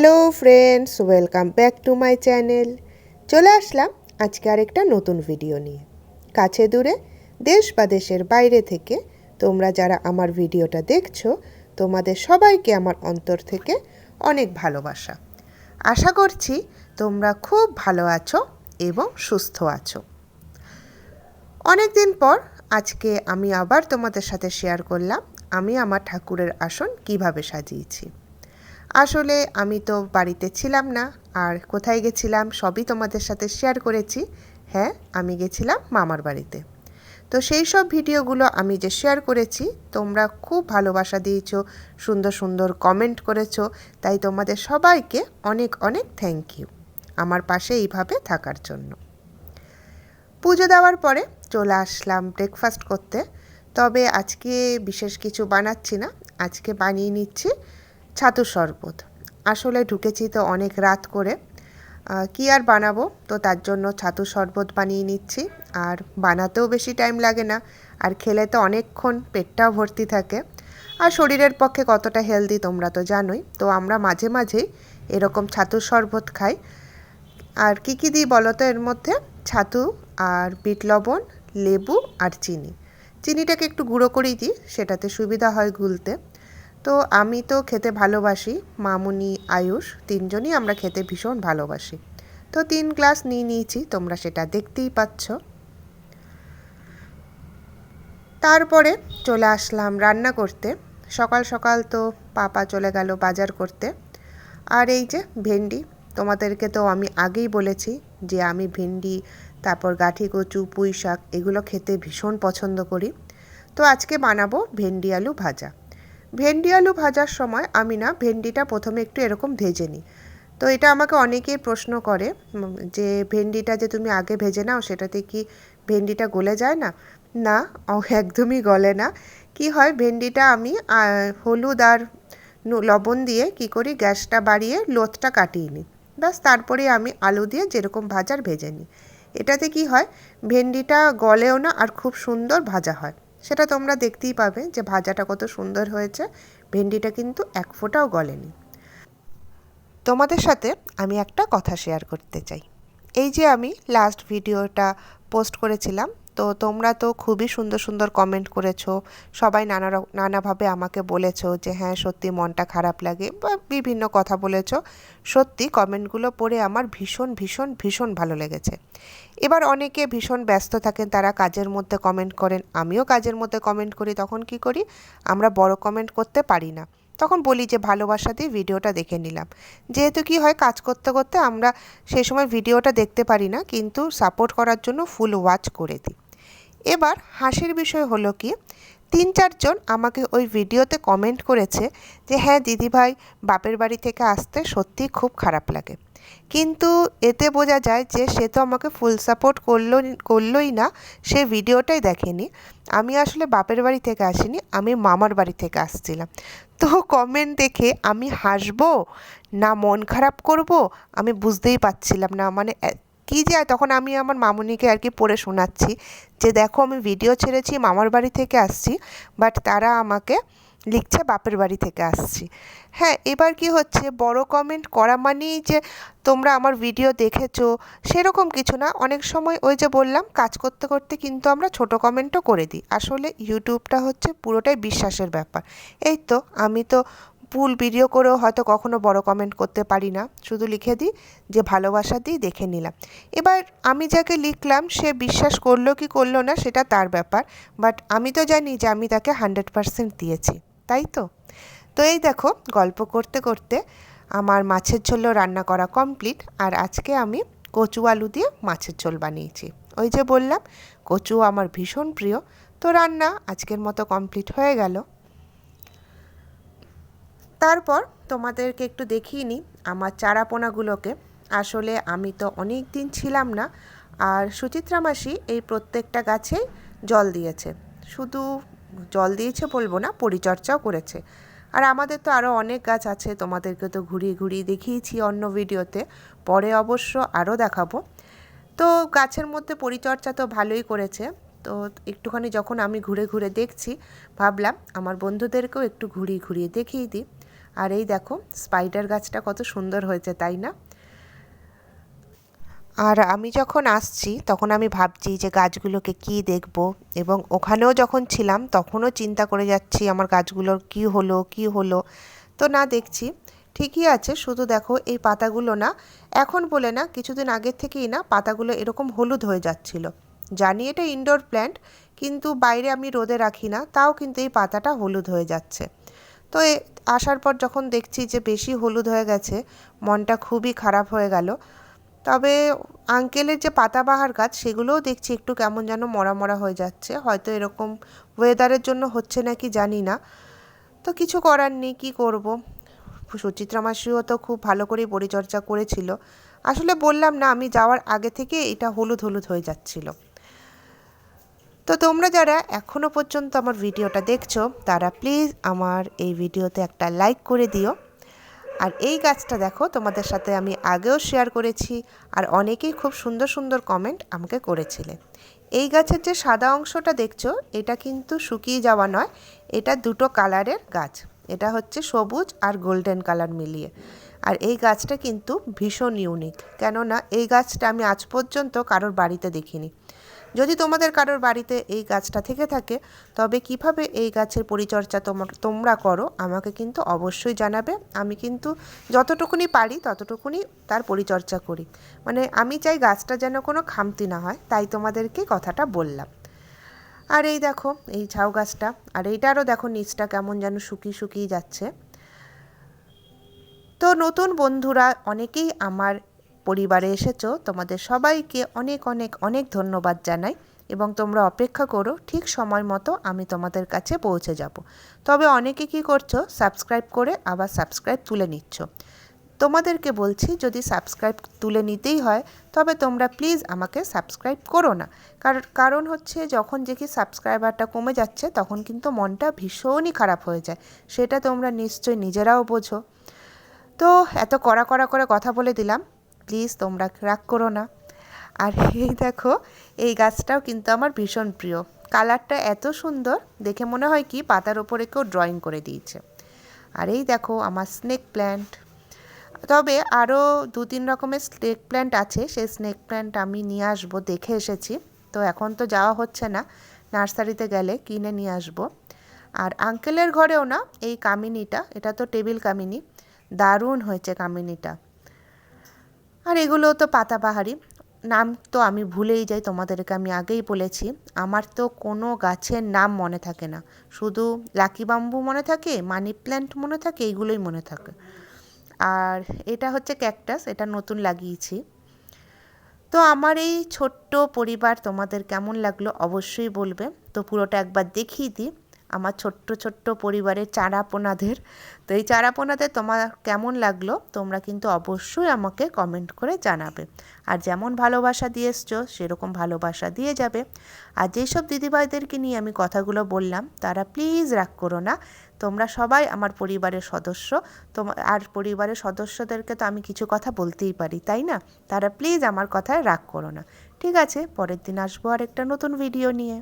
Hello friends welcome back to my channel চলে আসলাম আজকে আরেকটা নতুন ভিডিও নিয়ে। কাছে দূরে, দেশ বা দেশের বাইরে থেকে তোমরা যারা আমার ভিডিওটা দেখছ, তোমাদের সবাইকে আমার অন্তর থেকে অনেক ভালোবাসা। আশা করছি তোমরা খুব ভালো আছো এবং সুস্থ আছো। অনেক দিন পর আজকে আমি আবার তোমাদের সাথে শেয়ার করলাম, আমি আমার ঠাকুরের আসন কীভাবে সাজিয়েছি। আসলে আমি তো বাড়িতে ছিলাম না, আর কোথায় গেছিলাম সবই তোমাদের সাথে শেয়ার করেছি। হ্যাঁ আমি গেছিলাম মামার বাড়িতে। তো সেই সব ভিডিওগুলো আমি যে শেয়ার করেছি, তোমরা খুব ভালোবাসা দিয়েছ, সুন্দর সুন্দর কমেন্ট করেছ, তাই তোমাদের সবাইকে অনেক অনেক থ্যাংক ইউ আমার পাশে এইভাবে থাকার জন্য। পুজো দেওয়ার পরে চলে আসলাম ব্রেকফাস্ট করতে। তবে আজকে বিশেষ কিছু বানাচ্ছি না, আজকে বানিয়ে নিচ্ছি ছাতু শরবত আসলে ঢুকেছি তো অনেক রাত করে। কি আর বানাবো? তো তার জন্য ছাতু শরবত বানিয়ে নিচ্ছি। আর বানাতেও বেশি টাইম লাগে না। আর খেলে তো অনেকক্ষণ পেটটাও ভর্তি থাকে। আর শরীরের পক্ষে কতটা হেলদি তোমরা তো জানোই। তো আমরা মাঝে মাঝেই এরকম ছাতু শরবত খাই। আর কী কী দিই বলো তো এর মধ্যে? ছাতু আর বিট লবণ, লেবু আর চিনি। চিনিটাকে একটু গুঁড়ো করেই দিই, সেটাতে সুবিধা হয় গুলতে। তো আমি তো খেতে ভালোবাসি, মামুনি, আয়ুষ তিনজনই আমরা খেতে ভীষণ ভালোবাসি। তো তিন গ্লাস নিয়ে নিয়েছি, তোমরা সেটা দেখতেই পাচ্ছ। তারপরে চলে আসলাম রান্না করতে। সকাল সকাল তো পাপা চলে গেল বাজার করতে। আর এই যে ভেন্ডি, তোমাদেরকে তো আমি আগেই বলেছি যে আমি ভেন্ডি, তারপর গাঠি, কচু, পুঁই শাক এগুলো খেতে ভীষণ পছন্দ করি। তো আজকে বানাবো ভেন্ডি আলু ভাজা। ভেন্ডি আলু ভাজার সময় আমি না ভেন্ডিটা প্রথমে একটু এরকম ভেজে নিই। তো এটা আমাকে অনেকেই প্রশ্ন করে যে ভেন্ডিটা যে তুমি আগে ভেজে নাও সেটাতে কি ভেন্ডিটা গলে যায় না? না একদমই গলে না। কি হয়, ভেন্ডিটা আমি হলুদ আর লবণ দিয়ে কি করি, গ্যাসটা বাড়িয়ে লোথটা কাটিয়ে নিই। ব্যাস, তারপরে আমি আলু দিয়ে যেরকম ভাজার ভেজে নিই। এটাতে কি হয়, ভেন্ডিটা গলেও না আর খুব সুন্দর ভাজা হয়। সেটা তোমরা দেখতেই পাবে যে ভাজাটা কত সুন্দর হয়েছে। ভেন্ডিটা কিন্তু এক ফোঁটাও গলেনি। তোমাদের সাথে আমি একটা কথা শেয়ার করতে চাই। এই যে আমি লাস্ট ভিডিওটা পোস্ট করেছিলাম তো তোমরা তো খুবই সুন্দর সুন্দর কমেন্ট করেছ। সবাই নানা নানাভাবে আমাকে বলেছ যে হ্যাঁ সত্যি মনটা খারাপ লাগে বা বিভিন্ন কথা বলেছ। সত্যি কমেন্টগুলো পড়ে আমার ভীষণ ভীষণ ভীষণ ভালো লেগেছে। এবার অনেকে ভীষণ ব্যস্ত থাকেন, তারা কাজের মধ্যে কমেন্ট করেন। আমিও কাজের মধ্যে কমেন্ট করি, তখন কি করি? আমরা বড় কমেন্ট করতে পারি না। তখন বলি যে, ভালোবাসা দিয়ে ভিডিওটা দেখে নিলাম। যেহেতু কি হয়, কাজ করতে করতে আমরা সেই সময় ভিডিওটা দেখতে পারি না, কিন্তু সাপোর্ট করার জন্য ফুল ওয়াচ করে দিই। এবার হাসির বিষয় হলো কি, তিন চারজন আমাকে ওই ভিডিওতে কমেন্ট করেছে যে হ্যাঁ দিদিভাই বাপের বাড়ি থেকে আসতে সত্যি খুব খারাপ লাগে। কিন্তু এতে বোঝা যায় যে, সে তো আমাকে ফুল সাপোর্ট করল, করলোই না, সে ভিডিওটাই দেখেনি। আমি আসলে বাপের বাড়ি থেকে আসিনি, আমি মামার বাড়ি থেকে আসছিলাম। তো কমেন্ট দেখে আমি হাসবো? না মন খারাপ করব? আমি বুঝতেই পারছিলাম না। মানে কী যে তখন আমি আমার মামুনিকে আর কি পড়ে শোনাচ্ছি যে, দেখো, আমি ভিডিও ছেড়েছি, মামার বাড়ি থেকে আসছি বাট তারা আমাকে লিখছে বাপের বাড়ি থেকে আসছি। হ্যাঁ এবার কি হচ্ছে? বড় কমেন্ট করা মানেই যে, তোমরা আমার ভিডিও দেখেছ। সেরকম কিছু না। অনেক সময় ওই যে বললাম, কাজ করতে করতে কিন্তু আমরা ছোট কমেন্টও করে দিই। আসলে ইউটিউবটা হচ্ছে পুরোটাই বিশ্বাসের ব্যাপার। এই তো, আমি তো ফুল ভিডিও করেও হয়তো কখনো বড় কমেন্ট করতে পারি না। শুধু লিখে দিই যে ভালোবাসা দিই দেখে নিলাম। এবার আমি যাকে লিখলাম, সে বিশ্বাস করল কি করল না সেটা তার ব্যাপার। বাট আমি তো জানি যে আমি তাকে হান্ড্রেড পারসেন্ট দিয়েছি। তাই তো? তো এই দেখো, গল্প করতে করতে আমার মাছের ঝোলও রান্না করা কমপ্লিট আর আজকে আমি কচু আলু দিয়ে মাছের ঝোল বানিয়েছি। ওই যে বললাম, কচু আমার ভীষণ প্রিয়। তো রান্না আজকের মতো কমপ্লিট হয়ে গেল। তারপর তোমাদেরকে একটু দেখিয়ে নিই আমার চারাপোনাগুলোকে। আসলে আমি তো অনেক দিন ছিলাম না, আর সুচিত্রা মাসি এই প্রত্যেকটা গাছেই জল দিয়েছে। শুধু জল দিয়েছে বলব না পরিচর্যাও করেছে। আর আমাদের তো আরও অনেক গাছ আছে, তোমাদেরকে তো ঘুরিয়ে ঘুরিয়ে দেখিয়েছি অন্য ভিডিওতে, পরে অবশ্য আরও দেখাবো। তো গাছের মধ্যে পরিচর্যা তো ভালোই করেছে। তো একটুখানি যখন আমি ঘুরে ঘুরে দেখছি, ভাবলাম আমার বন্ধুদেরকেও একটু ঘুরিয়ে ঘুরিয়ে দেখিয়ে দিই। আর এই দেখো স্পাইডার গাছটা কত সুন্দর হয়েছে, তাই না? আর আমি যখন আসছি, তখন আমি ভাবছি যে গাছগুলোকে কি দেখব, এবং ওখানেও যখন ছিলাম, তখনও চিন্তা করে যাচ্ছি আমার গাছগুলোর কি হলো কি হলো। তো না দেখছি, ঠিকই আছে, শুধু দেখো এই পাতাগুলো না, এখন বলে না, কিছুদিন আগের থেকেই না, পাতাগুলো এরকম হলুদ হয়ে যাচ্ছিল। জানি এটা ইনডোর প্ল্যান্ট কিন্তু বাইরে আমি রোদে রাখি না, তাও কিন্তু এই পাতাটা হলুদ হয়ে যাচ্ছে। তো এ, আসার পর যখন দেখছি যে বেশি হলুদ হয়ে গেছে, মনটা খুবই খারাপ হয়ে গেল। তবে আঙ্কেলের যে পাতাবাহার গাছ, সেগুলোও দেখছি একটু কেমন যেন মরা মরা হয়ে যাচ্ছে। হয়তো এরকম ওয়েদারের জন্য হচ্ছে নাকি জানি না। তো কিছু করার নেই, কী করব? সুচিত্রা মাসিও তো খুব ভালো করেই পরিচর্যা করেছিল। আসলে বললাম না, আমি যাওয়ার আগে থেকে এটা হলুদ হলুদ হয়ে যাচ্ছিল। তো তোমরা যারা এখনও পর্যন্ত আমার ভিডিওটা দেখছ, তারা প্লিজ আমার এই ভিডিওতে একটা লাইক করে দিও। আর এই গাছটা দেখো, তোমাদের সাথে আমি আগেও শেয়ার করেছি আর অনেকেই খুব সুন্দর সুন্দর কমেন্ট আমাকে করেছিলে। এই গাছের যে সাদা অংশটা দেখছ, এটা কিন্তু শুকিয়ে যাওয়া নয়, এটা দুটো কালারের গাছ। এটা হচ্ছে সবুজ আর গোল্ডেন কালার মিলিয়ে। আর এই গাছটা কিন্তু ভীষণ ইউনিক কেননা এই গাছটা আমি আজ পর্যন্ত কারোর বাড়িতে দেখিনি। যদি তোমাদের কারোর বাড়িতে এই গাছটা থেকে থাকে, তবে কীভাবে এই গাছের পরিচর্যা তোমার তোমরা করো, আমাকে কিন্তু অবশ্যই জানাবে। আমি কিন্তু যতটুকুনি পারি ততটুকুনি তার পরিচর্যা করি। মানে আমি চাই গাছটা যেন কোনো খামতি না হয়, তাই তোমাদেরকে কথাটা বললাম। আর এই দেখো, এই ঝাউ গাছটা, আর এইটারও দেখো নিচটা কেমন যেন শুকিয়ে শুকিয়ে যাচ্ছে। তো নতুন বন্ধুরা, অনেকেই আমার পরিবারে এসেছ, তোমাদের সবাইকে অনেক অনেক অনেক ধন্যবাদ জানাই এবং তোমরা অপেক্ষা করো, ঠিক সময় মতো আমি তোমাদের কাছে পৌঁছে যাব। তবে অনেকে কি করছ, সাবস্ক্রাইব করে আবার সাবস্ক্রাইব তুলে নিচ্ছ। তোমাদেরকে বলছি, যদি সাবস্ক্রাইব তুলে নিতেই হয়, তবে তোমরা প্লিজ আমাকে সাবস্ক্রাইব করো না। কারণ হচ্ছে যখন দেখি সাবস্ক্রাইবারটা কমে যাচ্ছে, তখন কিন্তু মনটা ভীষণই খারাপ হয়ে যায়। সেটা তোমরা নিশ্চয়ই নিজেরাও বোঝো। তো এত কড়া কড়া করে কথা বলে দিলাম। প্লিজ তোমরা রাগ করো না। আর এই দেখো, এই গাছটাও কিন্তু আমার ভীষণ প্রিয়। কালারটা এত সুন্দর, দেখে মনে হয় কি পাতার ওপরে কেউ ড্রয়িং করে দিয়েছে। আর এই দেখো, আমার স্নেক প্ল্যান্ট তবে আরও দু তিন রকমের স্নেক প্ল্যান্ট আছে, সেই স্নেক প্ল্যান্ট আমি নিয়ে আসব, দেখে এসেছি। তো এখন তো যাওয়া হচ্ছে না, নার্সারিতে গেলে কিনে নিয়ে আসব। আর আঙ্কেলের ঘরেও না, এই কামিনিটা, এটা তো টেবিল কামিনি, দারুণ হয়েছে কামিনিটা। আর এগুলো তো পাতাবাহারি। নাম তো আমি ভুলেই যাই, তোমাদেরকে আমি আগেই বলেছি। আমার তো কোনো গাছের নাম মনে থাকে না। শুধু লাকি বাম্বু মনে থাকে, মানি প্ল্যান্ট মনে থাকে এইগুলোই মনে থাকে। আর এটা হচ্ছে ক্যাকটাস, এটা নতুন লাগিয়েছি। তো আমার এই ছোট্ট পরিবার তোমাদের কেমন লাগল অবশ্যই বলবে। তো পুরোটা একবার দেখিয়ে দিই। আমার ছোট্ট ছোট্ট পরিবারের চারাপোনাদের। তো এই চারাপোনাদের তোমার কেমন লাগল? তোমরা কিন্তু অবশ্যই আমাকে কমেন্ট করে জানাবে। আর যেমন ভালোবাসা দিয়ে এসছো, সেরকম ভালোবাসা দিয়ে যাবে। আর যেসব দিদিভাইদেরকে নিয়ে আমি কথাগুলো বললাম, তারা প্লিজ রাগ করো না। তোমরা সবাই আমার পরিবারের সদস্য। তোমার আর পরিবারের সদস্যদেরকে তো আমি কিছু কথা বলতেই পারি, তাই না? তারা প্লিজ আমার কথায় রাগ করো না। ঠিক আছে, পরের দিন আসব আর একটা নতুন ভিডিও নিয়ে।